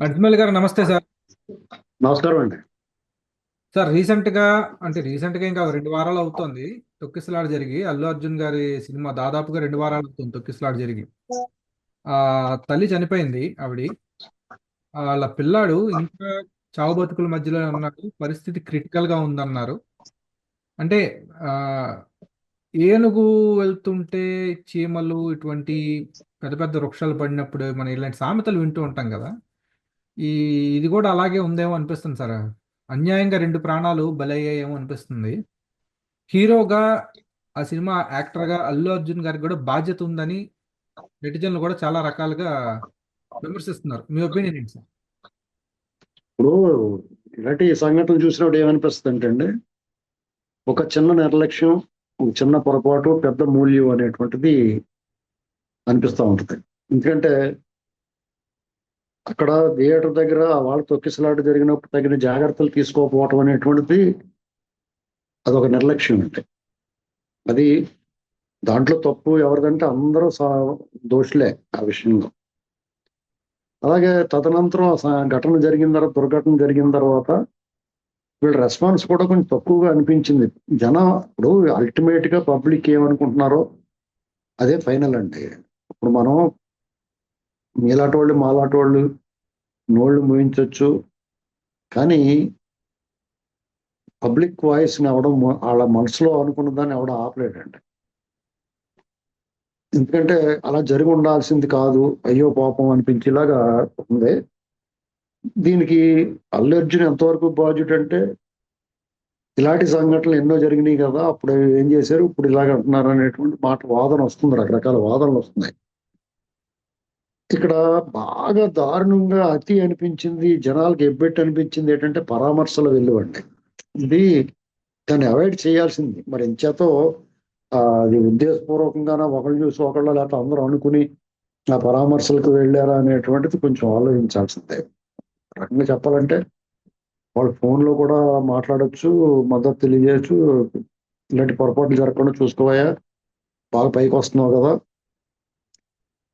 అజ్మల్ గారు నమస్తే సార్. నమస్కారం అండి. సార్ రీసెంట్గా అంటే రీసెంట్గా ఇంకా రెండు వారాలు అవుతోంది. తొక్కిసలాట జరిగి అల్లు అర్జున్ గారి సినిమా దాదాపుగా రెండు వారాలు అవుతుంది తొక్కిసలాట జరిగి. ఆ తల్లి చనిపోయింది ఆవిడ. వాళ్ళ పిల్లాడు ఇంకా చావు బతుకుల మధ్యలో ఉన్నాడు పరిస్థితి క్రిటికల్గా ఉందన్నారు. అంటే ఆ ఏనుగు వెళ్తుంటే చీమలు ఇటువంటి పెద్ద పెద్ద వృక్షాలు పడినప్పుడు మనం ఇలాంటి సామెతలు వింటూ ఉంటాం కదా. ఈ ఇది కూడా అలాగే ఉందేమో అనిపిస్తుంది సార్. అన్యాయంగా రెండు ప్రాణాలు బలయ్యాయేమో అనిపిస్తుంది. హీరోగా ఆ సినిమా యాక్టర్గా అల్లు అర్జున్ గారికి కూడా బాధ్యత ఉందని నెటిజన్లు కూడా చాలా రకాలుగా విమర్శిస్తున్నారు. మీ ఒపీనియన్ ఏంటి సార్? ఇప్పుడు ఇలాంటి సంఘటనలు చూసినప్పుడు ఏమనిపిస్తుంది అంటే అండి ఒక చిన్న నిర్లక్ష్యం ఒక చిన్న పొరపాటు పెద్ద మూల్యం అనేటువంటిది అనిపిస్తూ ఉంటుంది. ఎందుకంటే అక్కడ థియేటర్ దగ్గర వాళ్ళ తొక్కిసలాట జరిగినప్పుడు తగిన జాగ్రత్తలు తీసుకోకపోవటం అనేటువంటిది అదొక నిర్లక్ష్యం అంటే అది దాంట్లో తప్పు ఎవరిదంటే అందరూ దోషులే ఆ విషయంలో. అలాగే తదనంతరం ఆ ఘటన జరిగిన తర్వాత దుర్ఘటన జరిగిన తర్వాత వీళ్ళ రెస్పాన్స్ కూడా కొంచెం తక్కువగా అనిపించింది. జనం ఇప్పుడు అల్టిమేట్గా పబ్లిక్ ఏమనుకుంటున్నారో అదే ఫైనల్ అండి. ఇప్పుడు మనం మీలాంటి వాళ్ళు మాలాంటి వాళ్ళు నోళ్ళు మూయించవచ్చు కానీ పబ్లిక్ వాయిస్ని అవడం వాళ్ళ మనసులో అనుకున్న దాన్ని ఎవడం ఆపలేడండి. ఎందుకంటే అలా జరిగి ఉండాల్సింది కాదు అయ్యో పాపం అనిపించేలాగా ఉంది. దీనికి అల్లు అర్జున్ ఎంతవరకు బాధ్యుడు అంటే ఇలాంటి సంఘటనలు ఎన్నో జరిగినాయి కదా అప్పుడు ఏం చేశారు? ఇప్పుడు ఇలాగ అంటున్నారు అనేటువంటి మాట వాదన వస్తుంది రకరకాల వాదనలు వస్తున్నాయి. ఇక్కడ బాగా దారుణంగా అతి అనిపించింది జనాలకు ఎబ్బెట్టి అనిపించింది ఏంటంటే పరామర్శల వెలువండి ఇది దాన్ని అవాయిడ్ చేయాల్సింది. మరి ఎంచేతో ఆ, అది ఉద్దేశపూర్వకంగానే ఒకళ్ళు చూసి ఒకళ్ళు లేకపోతే అందరూ అనుకుని ఆ పరామర్శలకు వెళ్ళారా అనేటువంటిది కొంచెం ఆలోచించాల్సిందే. రకంగా చెప్పాలంటే వాళ్ళు ఫోన్లో లో కూడా మాట్లాడొచ్చు మద్దతు తెలియజేయచ్చు. ఇలాంటి పొరపాట్లు జరగకుండా చూసుకోవాయా? బాగా పైకి వస్తున్నావు కదా.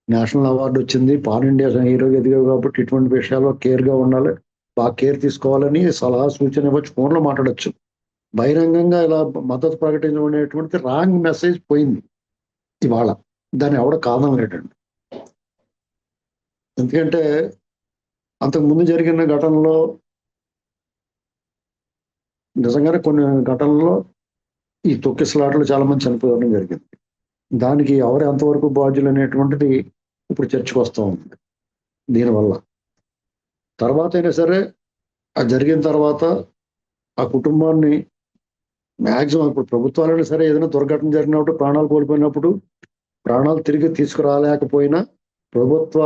నేషనల్ అవార్డు వచ్చింది. పాన్ ఇండియా హీరో ఎదిగావు కాబట్టి ఇటువంటి విషయాల్లో కేర్గా ఉండాలి. బాగా కేర్ తీసుకోవాలని సలహా సూచన ఇవ్వచ్చు ఫోన్లో లో బహిరంగంగా ఇలా మద్దతు ప్రకటించడం అనేటువంటి రాంగ్ మెసేజ్ పోయింది ఇవాళ. దాన్ని ఎవడ కాదనలేటండి ఎందుకంటే అంతకు ముందు జరిగిన ఘటనలో నిజంగానే కొన్ని ఘటనల్లో ఈ తొక్కిసలాటలు చాలా మంది చనిపోవడం జరిగింది. దానికి ఎవరు ఎంతవరకు బాధ్యులు అనేటువంటిది ఇప్పుడు చర్చకు వస్తూ ఉంది దీనివల్ల. తర్వాత అయినా సరే అది జరిగిన తర్వాత ఆ కుటుంబాన్ని మ్యాక్సిమం ఇప్పుడు ప్రభుత్వాలైనా సరే ఏదైనా దుర్ఘటన జరిగినప్పుడు ప్రాణాలు కోల్పోయినప్పుడు ప్రాణాలు తిరిగి తీసుకురాలేకపోయినా ప్రభుత్వ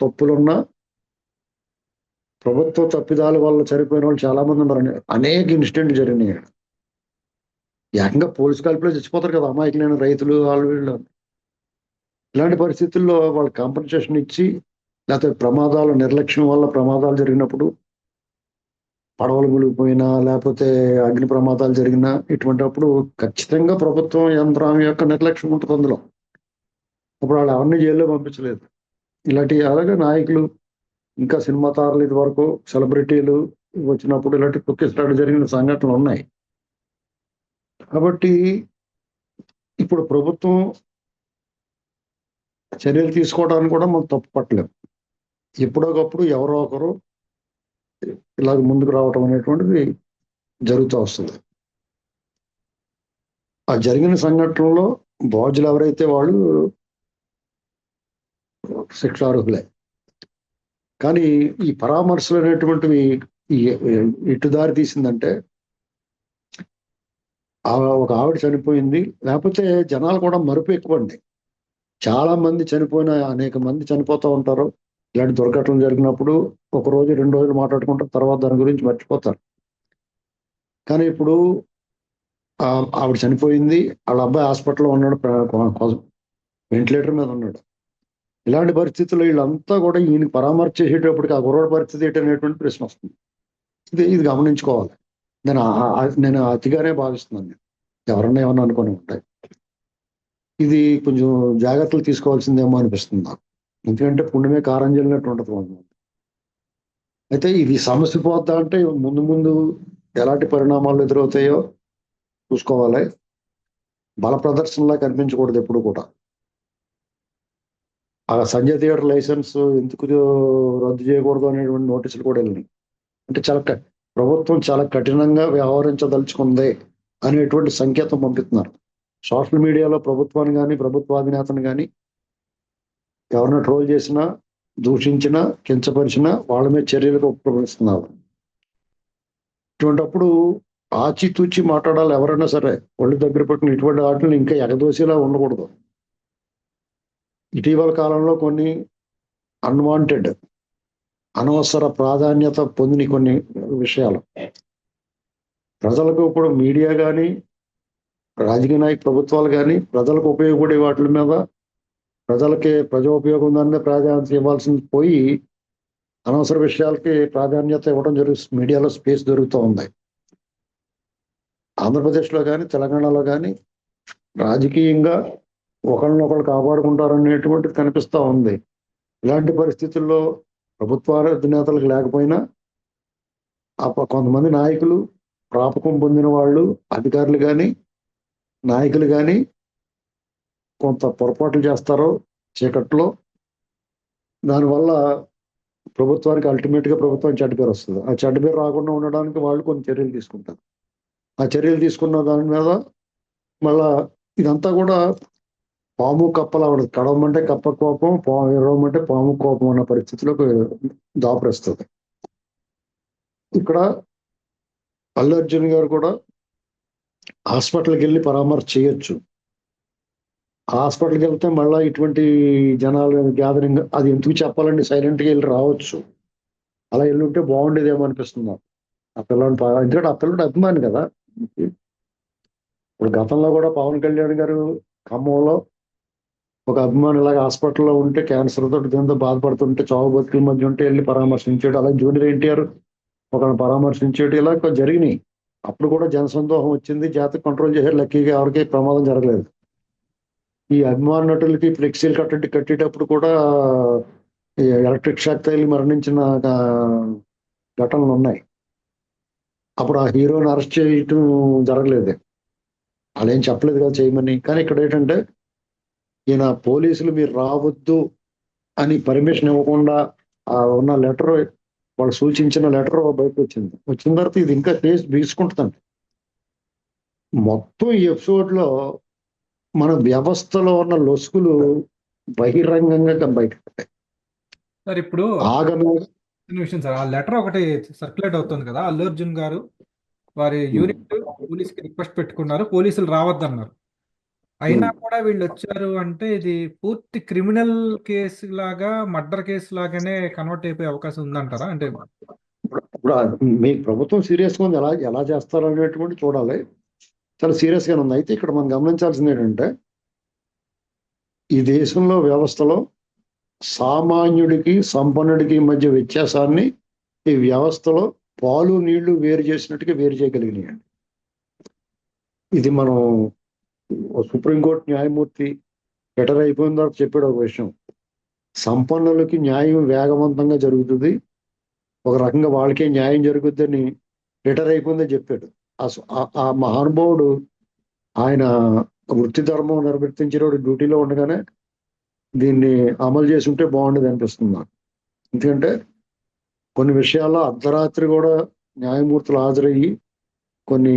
తప్పులున్నా ప్రభుత్వ తప్పిదాల వల్ల చనిపోయిన వాళ్ళు చాలా మంది ఉన్నారు అనేక ఇన్సిడెంట్లు జరిగినాయి. ఏకంగా పోలీస్ కాల్పులో చచ్చిపోతారు కదా అమాయకులైన రైతులు వాళ్ళు వీళ్ళు. ఇలాంటి పరిస్థితుల్లో వాళ్ళు కాంపన్సేషన్ ఇచ్చి లేకపోతే ప్రమాదాలు నిర్లక్ష్యం వల్ల ప్రమాదాలు జరిగినప్పుడు పడవలు మునిగిపోయినా లేకపోతే అగ్ని ప్రమాదాలు జరిగినా ఇటువంటిప్పుడు ఖచ్చితంగా ప్రభుత్వం యంత్రం యొక్క నిర్లక్ష్యం ఉంటుంది అందులో. అప్పుడు వాళ్ళు ఎవరిని జైల్లో పంపించలేదు. ఇలాంటి అలాగే నాయకులు ఇంకా సినిమా తారలు ఇది వరకు సెలబ్రిటీలు వచ్చినప్పుడు ఇలాంటి కుక్కిస్తాడు జరిగిన సంఘటనలు ఉన్నాయి. కాబట్టి ఇప్పుడు ప్రభుత్వం చర్యలు తీసుకోవడానికి కూడా మనం తప్పుపట్టలేము ఎప్పుడోకప్పుడు ఎవరో ఒకరు ఇలాగ ముందుకు రావటం అనేటువంటిది జరుగుతూ వస్తుంది. ఆ జరిగిన సంఘటనలో బాధ్యులు ఎవరైతే వాళ్ళు శిక్షార్హులే. కానీ ఈ పరామర్శలు అనేటువంటివి ఈ- ఇటు దారి తీసిందంటే ఆ ఒక ఆవిడ చనిపోయింది. లేకపోతే జనాలు కూడా మరుపు ఎక్కువండి. చాలా మంది చనిపోయిన అనేక మంది చనిపోతూ ఉంటారు. ఇలాంటి దుర్ఘటనలు జరిగినప్పుడు ఒక రోజు రెండు రోజులు మాట్లాడుకుంటారు. తర్వాత దాని గురించి మర్చిపోతారు. కానీ ఇప్పుడు ఆ ఆవిడ చనిపోయింది. వాళ్ళ అబ్బాయి హాస్పిటల్లో ఉన్నాడు. వెంటిలేటర్ మీద ఉన్నాడు. ఇలాంటి పరిస్థితుల్లో వీళ్ళంతా కూడా ఈయన పరామర్శ చేసేటప్పటికి ఆ గుర్ర పరిస్థితి ఏంటనేటువంటి ప్రశ్న వస్తుంది. ఇది ఇది గమనించుకోవాలి. నేను నేను అతిగానే భావిస్తున్నాను. నేను. ఎవరన్నా ఏమన్నా అనుకుని ఉంటాయి. ఇది కొంచెం జాగ్రత్తలు తీసుకోవాల్సిందేమో అనిపిస్తుంది నాకు. ఎందుకంటే పుణ్యమే కారం చల్లినట్టు ఉంటుంది అయితే ఇది సమస్య పోతా అంటే ముందు ముందు ఎలాంటి పరిణామాలు ఎదురవుతాయో చూసుకోవాలి. బల ప్రదర్శనలా కనిపించకూడదు ఎప్పుడు కూడా. ఆ సంజయ్ థియేటర్ లైసెన్స్ ఎందుకు రద్దు చేయకూడదు అనేటువంటి నోటీసులు కూడా వెళ్ళినాయి. అంటే చాలా క- ప్రభుత్వం చాలా కఠినంగా వ్యవహరించదలుచుకుంది అనేటువంటి సంకేతం పంపిస్తున్నారు. సోషల్ మీడియాలో ప్రభుత్వాన్ని కానీ ప్రభుత్వాధినేతను కానీ ఎవరిని ట్రోల్ చేసినా దూషించినా కించపరిచినా వాళ్ళ మీద చర్యలకు ఉపక్రమిస్తున్నారు. ఇటువంటప్పుడు ఆచితూచి మాట్లాడాలి ఎవరైనా సరే. ఒళ్ళు దగ్గర పెట్టిన ఇటువంటి వాటిని ఇంకా ఎగదోసేలా ఉండకూడదు. ఇటీవల కాలంలో కొన్ని అన్వాంటెడ్ అనవసర ప్రాధాన్యత పొందిన కొన్ని విషయాలు. ప్రజలకు ఇప్పుడు మీడియా కానీ రాజకీయ నాయక ప్రభుత్వాలు కానీ ప్రజలకు ఉపయోగపడే వాటి మీద ప్రజలకి ప్రజోపయోగం దాని మీద ప్రాధాన్యత ఇవ్వాల్సింది పోయి అనవసర విషయాలకి ప్రాధాన్యత ఇవ్వడం జరుగుతుంది మీడియాలో స్పేస్ దొరుకుతూ ఉంది. ఆంధ్రప్రదేశ్లో కానీ తెలంగాణలో కానీ రాజకీయంగా ఒకరినొకరు కాపాడుకుంటారనేటువంటిది కనిపిస్తూ ఉంది. ఇలాంటి పరిస్థితుల్లో ప్రభుత్వ అధినేతలకు లేకపోయినా కొంతమంది నాయకులు ప్రాపకం పొందిన వాళ్ళు అధికారులు కానీ నాయకులు కానీ కొంత పొరపాట్లు చేస్తారో చీకట్లో దానివల్ల ప్రభుత్వానికి అల్టిమేట్గా ప్రభుత్వం చెడ్డ పేరు వస్తుంది. ఆ చెడ్డ పేరు రాకుండా ఉండడానికి వాళ్ళు కొన్ని చర్యలు తీసుకుంటారు. ఆ చర్యలు తీసుకున్న దాని మీద మళ్ళా ఇదంతా కూడా పాము కప్పలా ఉండదు. కడవమంటే కప్ప కోపం పాము ఎరవమంటే పాము కోపం అన్న పరిస్థితిలోకి దాపరిస్తుంది. ఇక్కడ అల్లు అర్జున్ గారు కూడా హాస్పిటల్కి వెళ్ళి పరామర్శ చేయొచ్చు. హాస్పిటల్కి వెళ్తే మళ్ళీ ఇటువంటి జనాలు గ్యాదరింగ్ అది ఎందుకు చెప్పాలండి? సైలెంట్గా వెళ్ళి రావచ్చు. అలా వెళ్ళి ఉంటే బాగుండేదేమో అనిపిస్తుంది నాకు. ఆ పిల్లని ఎందుకంటే ఆ పిల్లడు అభిమాని కదా. ఇప్పుడు గతంలో కూడా పవన్ కళ్యాణ్ గారు ఖమ్మంలో ఒక అభిమాని ఇలాగ హాస్పిటల్లో ఉంటే క్యాన్సర్ తోటి దీంతో బాధపడుతుంటే చావు బతుకుల మధ్య ఉంటే వెళ్ళి పరామర్శించాడు అలాగే జూనియర్ ఎన్టీఆర్ ఒకరిని పరామర్శించేటి ఇలా జరిగినాయి. అప్పుడు కూడా జనసందోహం వచ్చింది. జాతర కంట్రోల్ చేశారు. లక్కీగా ఎవరికి ప్రమాదం జరగలేదు. ఈ అభిమాన నటులకి ఫ్లెక్సీలు కట్టి కట్టేటప్పుడు కూడా ఎలక్ట్రిక్ షాక్ తగిలి మరణించిన ఘటనలు ఉన్నాయి. అప్పుడు ఆ హీరోని అరెస్ట్ చేయటం జరగలేదు. వాళ్ళు ఏం చెప్పలేదు కదా చేయమని. కానీ ఇక్కడ ఏంటంటే ఈయన పోలీసులు మీరు రావద్దు అని పర్మిషన్ ఇవ్వకుండా ఉన్న లెటర్ వాళ్ళు సూచించిన లెటర్ బయటకు వచ్చింది వచ్చిన తర్వాత ఇది ఇంకా కేసు బీసుకుంటుందండి మొత్తం ఈ ఎపిసోడ్లో మన వ్యవస్థలో ఉన్న లొసుగులు బహిరంగంగా బయటపడ్డాయి. సార్ ఇప్పుడు విషయం సార్ ఆ లెటర్ ఒకటి సర్క్యులేట్ అవుతుంది కదా అల్లు అర్జున్ గారు వారి యూనిట్ పోలీస్కి రిక్వెస్ట్ పెట్టుకున్నారు పోలీసులు రావద్దన్నారు. అయినా కూడా వీళ్ళు వచ్చారు అంటే ఇది పూర్తి క్రిమినల్ కేసు లాగా మర్డర్ కేసు లాగానే కన్వర్ట్ అయిపోయే అవకాశం ఉందంటారా? అంటే ఇప్పుడు మీ ప్రభుత్వం సీరియస్గా ఉంది. ఎలా ఎలా చేస్తారు అనేటువంటి చూడాలి. చాలా సీరియస్ గానే ఉంది. అయితే ఇక్కడ మనం గమనించాల్సింది ఏంటంటే ఈ దేశంలో వ్యవస్థలో సామాన్యుడికి సంపన్నుడికి మధ్య వ్యత్యాసాన్ని ఈ వ్యవస్థలో పాలు నీళ్ళు వేరు చేసినట్టుగా వేరు చేయగలిగినాయండి. ఇది మనం సుప్రీంకోర్టు న్యాయమూర్తి రిటైర్ అయిపోయిన తర్వాత చెప్పాడు ఒక విషయం. సంపన్నులకి న్యాయం వేగవంతంగా జరుగుతుంది. ఒక రకంగా వాళ్ళకే న్యాయం జరుగుద్దని రిటైర్ అయిపోయిందని చెప్పాడు. ఆ ఆ- మహానుభావుడు ఆయన వృత్తి ధర్మం నిర్వర్తించేవాడు డ్యూటీలో ఉండగానే దీన్ని అమలు చేసి ఉంటే బాగుండేది అనిపిస్తుంది నాకు. ఎందుకంటే కొన్ని విషయాల్లో అర్ధరాత్రి కూడా న్యాయమూర్తులు హాజరయ్యి కొన్ని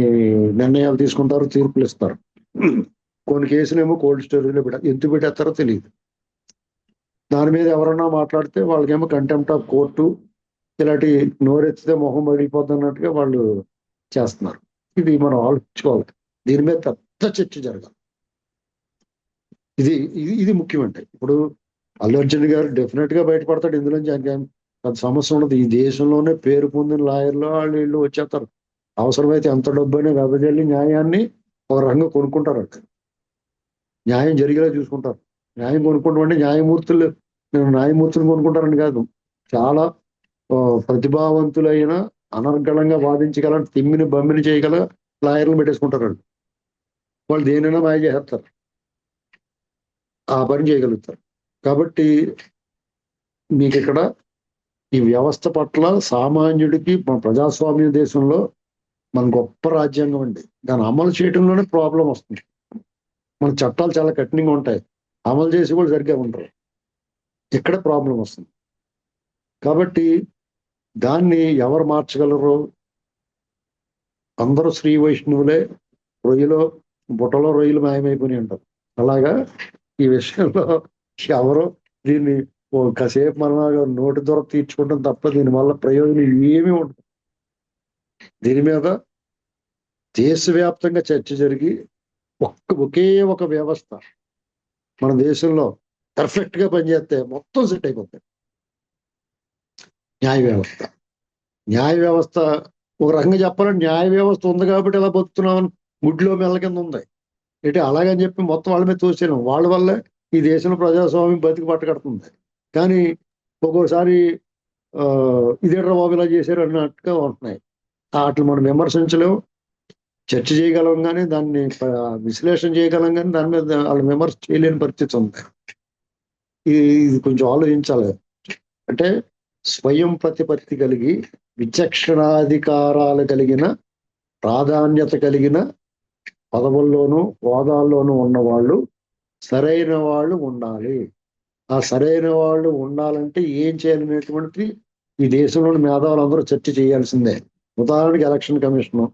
నిర్ణయాలు తీసుకుంటారు తీర్పులు ఇస్తారు. కొన్ని కేసులేమో కోల్డ్ స్టోరేజ్లో పెట్ట ఎందుకు పెట్టేస్తారో తెలియదు దాని మీద ఎవరన్నా మాట్లాడితే వాళ్ళకేమో కంటెంప్ట్ ఆఫ్ కోర్టు ఇలాంటి నోరెత్తితే మొహం పగిలిపోద్ది అన్నట్టుగా వాళ్ళు చేస్తున్నారు. ఇది మనం ఆలోచించుకోవాలి. దీని మీద పెద్ద చర్చ జరగాలి. ఇది ఇది ఇది ముఖ్యమంటే ఇప్పుడు అల్లు అర్జున్ గారు డెఫినెట్గా బయటపడతాడు ఇందులో ఇంకేం పెద్ద సమస్య ఉండదు. ఈ దేశంలోనే పేరు పొందిన లాయర్లు వాళ్ళు వీళ్ళు వచ్చేస్తారు. అవసరమైతే ఎంత డబ్బు అయినా వెదజల్లి న్యాయాన్ని ఒక రంగం కొనుక్కుంటారు అక్కడ. న్యాయం జరిగేలా చూసుకుంటారు. న్యాయం కొనుక్కోవడం అంటే న్యాయమూర్తులు నేను న్యాయమూర్తులు కొనుక్కుంటారని కాదు. చాలా ప్రతిభావంతులైన అనర్గళంగా వాదించగల తిమ్మిని బమ్మిని చేయగల లాయర్లు పెట్టేసుకుంటారు వాళ్ళు. వాళ్ళు దేనైనా మాయ చేస్తారు. ఆ పని చేయగలుగుతారు. కాబట్టి మీకు ఇక్కడ ఈ వ్యవస్థ పట్ల సామాన్యుడికి మన ప్రజాస్వామ్య దేశంలో మన గొప్ప రాజ్యాంగం అండి. దాన్ని అమలు చేయడంలోనే ప్రాబ్లం వస్తుంది. మన చట్టాలు చాలా కఠినంగా ఉంటాయి. అమలు చేసి కూడా సరిగ్గా ఉండరు. ఇక్కడ ప్రాబ్లం వస్తుంది? కాబట్టి దాన్ని ఎవరు మార్చగలరు? అందరూ శ్రీ వైష్ణవులే రొయ్యలో బుట్టలో రొయ్యలు మాయమైపోయి ఉంటారు. అలాగా ఈ విషయంలో ఎవరు దీన్ని కాసేపు మనం నోటి ద్వారా తీర్చుకుంటాం తప్ప దీనివల్ల ప్రయోజనం ఏమీ ఉండదు. దీని మీద దేశవ్యాప్తంగా చర్చ జరిగి ఒక్క ఒకే ఒక వ్యవస్థ మన దేశంలో పర్ఫెక్ట్గా పనిచేస్తే మొత్తం సెట్ అయిపోతాయి న్యాయ వ్యవస్థ. న్యాయ వ్యవస్థ ఒక రకంగా చెప్పాలంటే న్యాయ వ్యవస్థ ఉంది కాబట్టి ఇలా బతుకుతున్నామని గుడ్లో మెల్ల కింద ఉంది. ఏంటి? అలాగని చెప్పి మొత్తం వాళ్ళ మీద తోసేయడం. వాళ్ళ వల్లే ఈ దేశంలో ప్రజాస్వామ్యం బతికి పట్టకడుతుంది కానీ ఒక్కోసారి ఇదేట్రా బాబు ఇలా చేశారు అన్నట్టుగా ఉంటున్నాయి. వాటిని మనం విమర్శించలేము చర్చ చేయగలం కానీ దాన్ని విశ్లేషణ చేయగలం కానీ దాని మీద వాళ్ళు విమర్శ చేయలేని పరిస్థితి ఉంది. ఇది ఇది కొంచెం ఆలోచించాలి. అంటే స్వయం ప్రతిపత్తి కలిగి విచక్షణాధికారాలు కలిగిన ప్రాధాన్యత కలిగిన పదవుల్లోనూ హోదాల్లోనూ ఉన్నవాళ్ళు సరైన వాళ్ళు ఉండాలి. ఆ సరైన వాళ్ళు ఉండాలంటే ఏం చేయాలనేటువంటిది ఈ దేశంలోని మేధావులందరూ చర్చ చేయాల్సిందే. ఉదాహరణకి ఎలక్షన్ కమిషన్.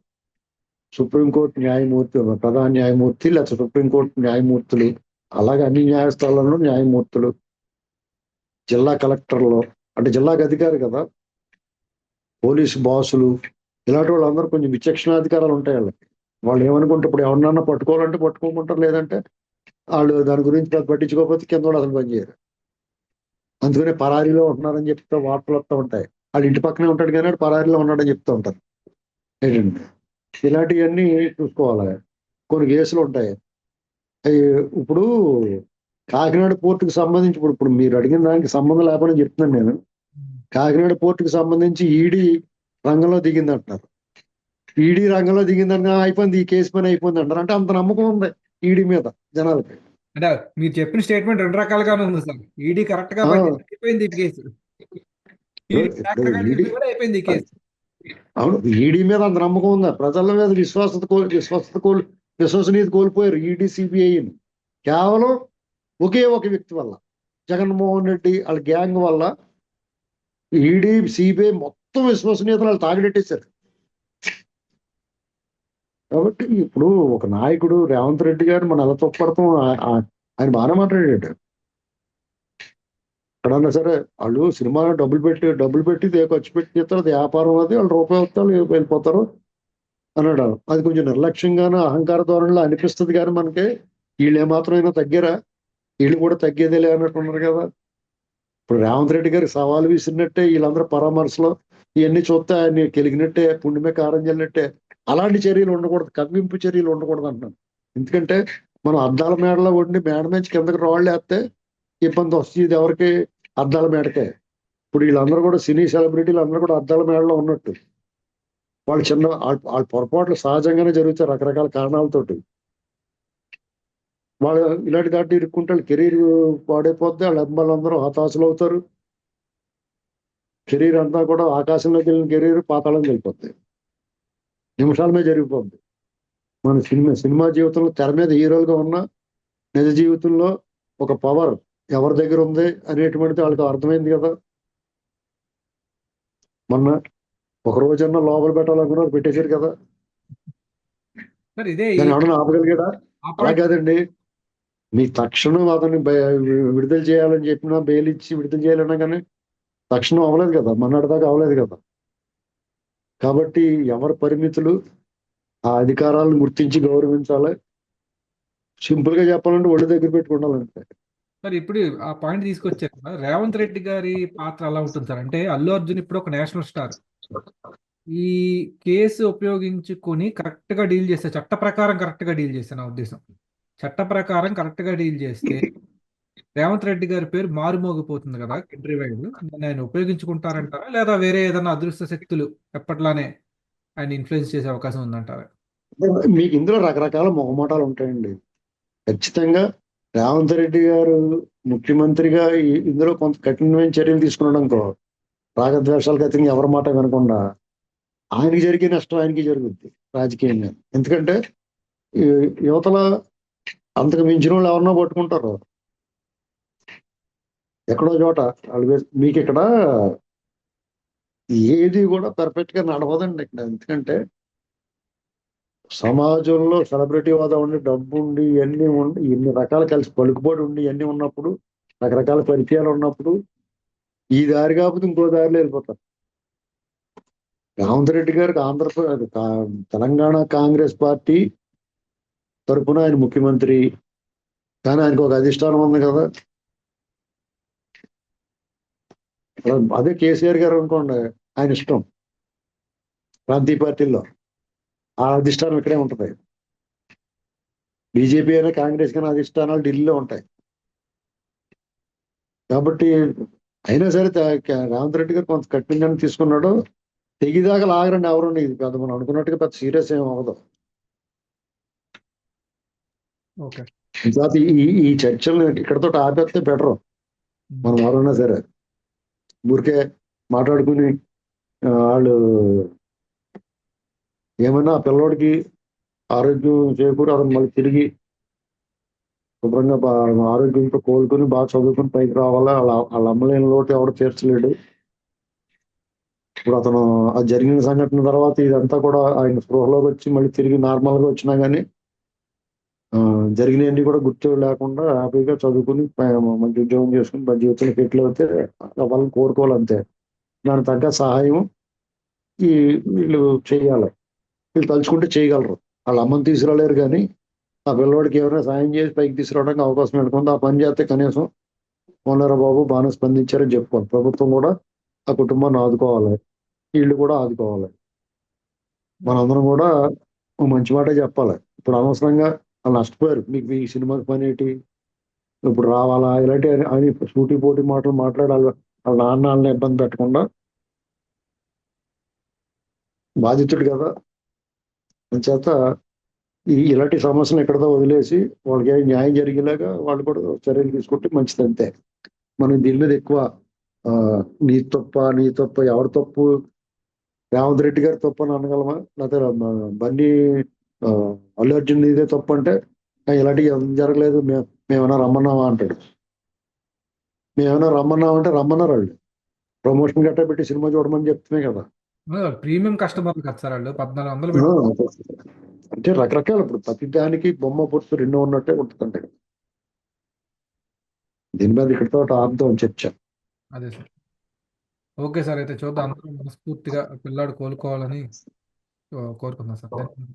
సుప్రీంకోర్టు న్యాయమూర్తి ప్రధాన న్యాయమూర్తి లేకపోతే సుప్రీంకోర్టు న్యాయమూర్తులు అలాగే అన్ని న్యాయస్థానాల్లో న్యాయమూర్తులు జిల్లా కలెక్టర్లు అంటే జిల్లాకు అధికారి కదా పోలీసు బాసులు ఇలాంటి వాళ్ళందరూ కొంచెం విచక్షణాధికారాలు ఉంటాయి వాళ్ళకి. వాళ్ళు ఏమనుకుంటే ఇప్పుడు ఎవరినన్నా పట్టుకోవాలంటే పట్టుకోమంటారు లేదంటే వాళ్ళు దాని గురించి పట్టించుకోకపోతే కింద వాళ్ళు అసలు పనిచేయరు. అందుకనే పరారీలో ఉంటున్నారని చెప్తే వార్తలు వస్తూ ఉంటాయి. వాళ్ళు ఇంటి పక్కనే ఉంటాడు కానీ పరారీలో ఉన్నాడని చెప్తూ ఉంటారు. ఏంటంటే ఇలాంటివన్నీ చూసుకోవాలి. కొన్ని కేసులు ఉంటాయి. అవి ఇప్పుడు కాకినాడ పోర్టుకు సంబంధించి ఇప్పుడు ఇప్పుడు మీరు అడిగిన దానికి సంబంధం లేకుండా చెప్తున్నాను నేను. కాకినాడ పోర్టుకు సంబంధించి ఈడీ రంగంలో దిగింది అంటున్నారు ఈడీ రంగంలో దిగిందని అయిపోయింది ఈ కేసు పని అయిపోయింది అంటారు. అంటే అంత నమ్మకం ఉంది ఈడీ మీద జనాలకి. అంటే మీరు చెప్పిన స్టేట్మెంట్ రెండు రకాలుగానే ఉంది సార్. ఈడీ కరెక్ట్గా అయిపోయింది ఈ కేసు. అయిపోయింది ఈ కేసు. అవును ఈడీ మీద అంత నమ్మకం ఉందా? ప్రజల మీద విశ్వాసత కోల్ విశ్వాసత కోల్ విశ్వసనీయత కోల్పోయారు ఈడీ సిబిఐని కేవలం ఒకే ఒక వ్యక్తి వల్ల జగన్మోహన్ రెడ్డి వాళ్ళ గ్యాంగ్ వల్ల ఈడీ సిబిఐ మొత్తం విశ్వసనీయతను వాళ్ళు తాగిడెట్టేశారు కాబట్టి ఇప్పుడు ఒక నాయకుడు రేవంత్ రెడ్డి గారు మనం ఎలా తొప్పడతాం ఆయన బాగానే మాట్లాడాడు. ఎక్కడన్నా సరే వాళ్ళు సినిమాలో డబ్బులు పెట్టి డబ్బులు పెట్టి ఖర్చు పెట్టి తీస్తారు అది వ్యాపారం అది వాళ్ళు రూపాయి వస్తారు వెళ్ళిపోతారు అన్నాడు అది కొంచెం నిర్లక్ష్యంగానూ అహంకార ధోరణిలో అనిపిస్తుంది కానీ మనకి వీళ్ళు ఏమాత్రం అయినా తగ్గారా? వీళ్ళు కూడా తగ్గేదేలే అన్నట్టు ఉన్నారు కదా. ఇప్పుడు రేవంత్ రెడ్డి గారికి సవాలు విసిరినట్టే వీళ్ళందరూ పరామర్శలో ఇవన్నీ చూస్తే ఆయన కెలిగినట్టే పుణ్యమే కారం చల్లినట్టే. అలాంటి చర్యలు ఉండకూడదు కవ్వింపు చర్యలు ఉండకూడదు అంటున్నాను. ఎందుకంటే మనం అద్దాల మేడలో ఉండి మేడ నుంచి కిందకి రాళ్ళు వేస్తే ఇబ్బంది వస్తుంది. ఇది ఎవరికి? అద్దాల మేడకే. ఇప్పుడు వీళ్ళందరూ కూడా సినీ సెలబ్రిటీలు అందరూ కూడా అద్దాల మేడలో ఉన్నట్టు. వాళ్ళు చిన్న వాళ్ళ- పొరపాట్లు సహజంగానే జరుగుతాయి రకరకాల కారణాలతోటి. వాళ్ళు ఇలాంటి దాటి ఇరుక్కుంటే కెరీర్ పాడైపోద్ది. వాళ్ళ అమ్మాయిలందరూ హతాశలు అవుతారు. కెరీర్ అంతా కూడా ఆకాశంలోకి వెళ్ళిన కెరీర్ పాతాళం వెళ్ళిపోద్ది. నిమిషాల మీద జరిగిపోద్ది. మన సినిమా సినిమా జీవితంలో తెర మీద హీరోలుగా ఉన్న నిజ జీవితంలో ఒక పవర్ ఎవరి దగ్గర ఉంది అనేటువంటిది వాళ్ళకి అర్థమైంది కదా. మొన్న ఒక రోజన్నా లోపల పెట్టాలనుకున్నారు పెట్టేశారు కదా. ఎవడన్నా ఆపగలిగాడా? అలా కాదండి. మీ తక్షణం అతన్ని విడుదల చేయాలని చెప్పినా బెయిల్ ఇచ్చి విడుదల చేయాలన్నా కానీ తక్షణం అవ్వలేదు కదా. మన్నాడు దాకా అవ్వలేదు కదా. కాబట్టి ఎవరి పరిమితులు ఆ అధికారాలను గుర్తించి గౌరవించాలి. సింపుల్గా చెప్పాలంటే ఒళ్ళు దగ్గర పెట్టుకుండాలంటే సార్ ఇప్పుడు ఆ పాయింట్ తీసుకొచ్చారు రేవంత్ రెడ్డి గారి పాత్ర అలా ఉంటుంది సార్. అంటే అల్లు అర్జున్ ఇప్పుడు ఒక నేషనల్ స్టార్. ఈ కేసు ఉపయోగించుకొని కరెక్ట్గా డీల్ చేస్తే చట్ట ప్రకారం కరెక్ట్గా డీల్ చేస్తే నా ఉద్దేశం. చట్ట ప్రకారం కరెక్ట్గా డీల్ చేస్తే రేవంత్ రెడ్డి గారి పేరు మారుమోగిపోతుంది కదా కంట్రీ వైడ్ ఆయన ఉపయోగించుకుంటారంటారా? లేదా వేరే ఏదైనా అదృష్ట శక్తులు ఎప్పట్లానే ఆయన ఇన్ఫ్లుయెన్స్ చేసే అవకాశం ఉందంటారా? మీకు ఇందులో రకరకాల మొహమాటాలు ఉంటాయండి. ఖచ్చితంగా రేవంత్ రెడ్డి గారు ముఖ్యమంత్రిగా ఇందులో కొంత కఠినమైన చర్యలు తీసుకున్నాడు అనుకో రాగద్వేషాలకు అతనికి ఎవరి మాట వినకుండా ఆయనకి జరిగే నష్టం ఆయనకి జరుగుద్ది రాజకీయంగా. ఎందుకంటే యువతలో యువతల అంతకు మించిన వాళ్ళు ఎవరినో పట్టుకుంటారు. ఎక్కడో చోట మీకు ఇక్కడ ఏది కూడా పర్ఫెక్ట్గా నడవదండి ఇక్కడ. ఎందుకంటే సమాజంలో సెలబ్రిటీ హోదా ఉండి డబ్బు ఉండి ఇవన్నీ ఉండి ఇన్ని రకాల కలిసి పలుకుబడి ఉండి ఇవన్నీ ఉన్నప్పుడు రకరకాల పరిచయాలు ఉన్నప్పుడు ఈ దారి కాకపోతే ఇంకో దారిలో వెళ్ళిపోతారు. రేవంత్ రెడ్డి గారికి ఆంధ్రప్రదేశ్ తెలంగాణ కాంగ్రెస్ పార్టీ తరపున ఆయన ముఖ్యమంత్రి కానీ ఆయనకు ఒక అధిష్టానం ఉంది కదా. అదే కేసీఆర్ గారు అనుకోండి ఆయన ఇష్టం ప్రాంతీయ పార్టీల్లో. ఆ అధిష్టానం ఇక్కడే ఉంటది. బీజేపీ అయినా కాంగ్రెస్ కానీ అధిష్టానాలు ఢిల్లీలో ఉంటాయి. కాబట్టి అయినా సరే రేవంత్ రెడ్డి గారు కొంత కఠినంగానే తీసుకున్నాడు. తెగిదాకా లాగరండి ఎవరు ఇది పెద్ద మనం అనుకున్నట్టుగా పెద్ద సీరియస్ ఏం అవ్వదు. ఈ ఈ చర్చలు ఇక్కడతో ఆపేస్తే బెటర్. మనం ఎవరన్నా సరే. ఊరికే మాట్లాడుకుని వాళ్ళు ఏమైనా ఆ పిల్లోడికి ఆరోగ్యం చేకూరి అతను మళ్ళీ తిరిగి శుభ్రంగా బా- ఆరోగ్యంతో కోలుకొని బాగా చదువుకుని పైకి రావాలా? వాళ్ళ వాళ్ళ అమ్మలేని లోటు ఎవడు తీర్చలేడు. ఇప్పుడు అతను ఆ జరిగిన సంఘటన తర్వాత ఇదంతా కూడా ఆయన స్పృహలోకి వచ్చి మళ్ళీ తిరిగి నార్మల్గా వచ్చినా కానీ జరిగినవన్నీ కూడా గుర్తు లేకుండా హ్యాపీగా చదువుకుని మంచి ఉద్యోగం చేసుకుని మంచి జీవితంలో సెటిల్ అయితే వాళ్ళని కోరుకోవాలి అంతే దానికి తగ్గ సహాయం ఈ వీళ్ళు చేయాలి. వీళ్ళు తలుచుకుంటే చేయగలరు. వాళ్ళ అమ్మని తీసుకురాలేరు కానీ ఆ పిల్లవాడికి ఎవరైనా సాయం చేసి పైకి తీసుకురావడానికి అవకాశం పెట్టుకుంది ఆ పని చేస్తే కనీసం మొన్నర బాబు బాగానే స్పందించారని చెప్పుకోవాలి. ప్రభుత్వం కూడా ఆ కుటుంబాన్ని ఆదుకోవాలి. వీళ్ళు కూడా ఆదుకోవాలి. మనందరం కూడా ఓ మంచి మాట చెప్పాలి. ఇప్పుడు అనవసరంగా వాళ్ళు నష్టపోయారు. మీకు ఈ సినిమాకి పని ఏంటి? ఇప్పుడు రావాలా? ఇలాంటి అని సూటి పోటీ మాటలు మాట్లాడాలి. వాళ్ళ నాన్న వాళ్ళని ఇబ్బంది పెట్టకుండా బాధితుడు కదా. చేత ఈ ఇలాంటి సమస్యలు ఎక్కడదో వదిలేసి వాళ్ళకి ఏం న్యాయం జరిగేలాగా వాళ్ళు కూడా చర్యలు తీసుకుంటే మంచిది అంతే. మనం దీని మీద ఎక్కువ ఆ, నీ తప్ప నీ తప్ప ఎవరి తప్పు రేవంత్ రెడ్డి గారి తప్పు అని అనగలమా? లేకపోతే బన్నీ బండి అల్లు అర్జున్ ఇదే తప్పు అంటే ఇలాంటివి ఏం జరగలేదు మేము మేమైనా రమ్మన్నావా అంటాడు. మేమైనా రమ్మన్నావా అంటే రమ్మన్నారు వాళ్ళు. ప్రమోషన్ గట్టా పెట్టి సినిమా చూడమని చెప్తున్నాయి కదా. ప్రీమియం కస్టమర్లు కదా సార్ వాళ్ళు? పద్నాలుగు వందలు పెట్టి అంటే రకరకాల ఇప్పుడు ప్రతి దానికి బొమ్మ పొత్తు రెండు ఉన్నట్టే ఉంటుందంటే దీని మీద ఇక్కడితో ఆపుదాం చర్చ అదే సార్. ఓకే సార్ అయితే చూద్దాం. అందరూ మనస్ఫూర్తిగా పిల్లాడు కోలుకోవాలని కోరుకుందాం సార్.